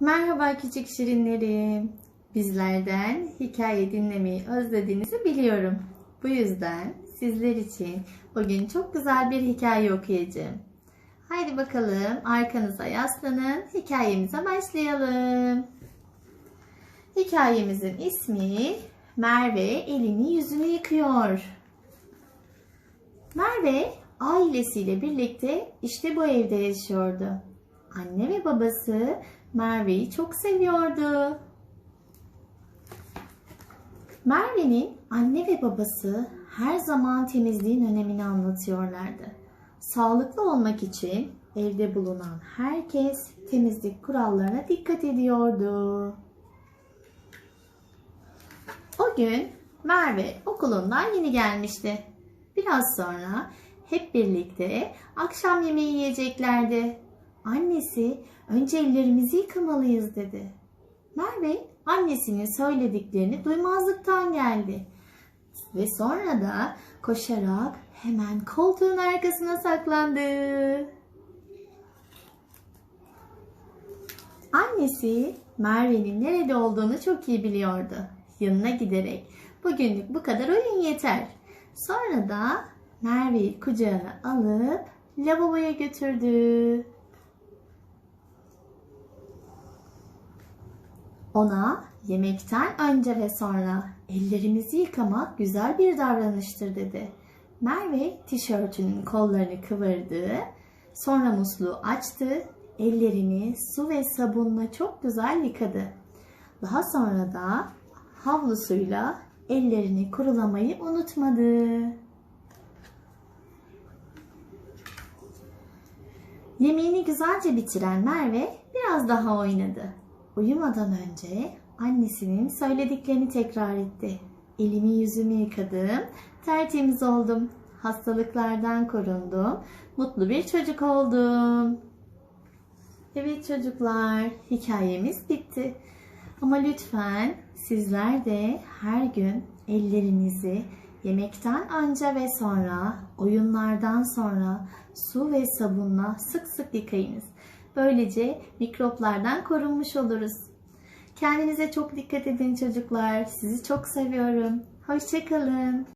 Merhaba küçük şirinlerim. Bizlerden hikaye dinlemeyi özlediğinizi biliyorum. Bu yüzden sizler için bugün çok güzel bir hikaye okuyacağım. Haydi bakalım arkanıza yaslanın. Hikayemize başlayalım. Hikayemizin ismi Merve elini yüzünü yıkıyor. Merve ailesiyle birlikte işte bu evde yaşıyordu. Anne ve babası Merve'yi çok seviyordu. Merve'nin anne ve babası her zaman temizliğin önemini anlatıyorlardı. Sağlıklı olmak için evde bulunan herkes temizlik kurallarına dikkat ediyordu. O gün Merve okulundan yeni gelmişti. Biraz sonra hep birlikte akşam yemeği yiyeceklerdi. Annesi önce ellerimizi yıkamalıyız dedi. Merve annesinin söylediklerini duymazlıktan geldi. Ve sonra da koşarak hemen koltuğun arkasına saklandı. Annesi Merve'nin nerede olduğunu çok iyi biliyordu. Yanına giderek bugünlük bu kadar oyun yeter. Sonra da Merve'yi kucağına alıp lavaboya götürdü. Ona yemekten önce ve sonra ellerimizi yıkamak güzel bir davranıştır dedi. Merve tişörtünün kollarını kıvırdı. Sonra musluğu açtı. Ellerini su ve sabunla çok güzel yıkadı. Daha sonra da havlusuyla ellerini kurulamayı unutmadı. Yemeğini güzelce bitiren Merve biraz daha oynadı. Uyumadan önce annesinin söylediklerini tekrar etti. Elimi yüzümü yıkadım, tertemiz oldum, hastalıklardan korundum, mutlu bir çocuk oldum. Evet çocuklar, hikayemiz bitti. Ama lütfen sizler de her gün ellerinizi yemekten önce ve sonra, oyunlardan sonra su ve sabunla sık sık yıkayınız. Böylece mikroplardan korunmuş oluruz. Kendinize çok dikkat edin çocuklar. Sizi çok seviyorum. Hoşçakalın.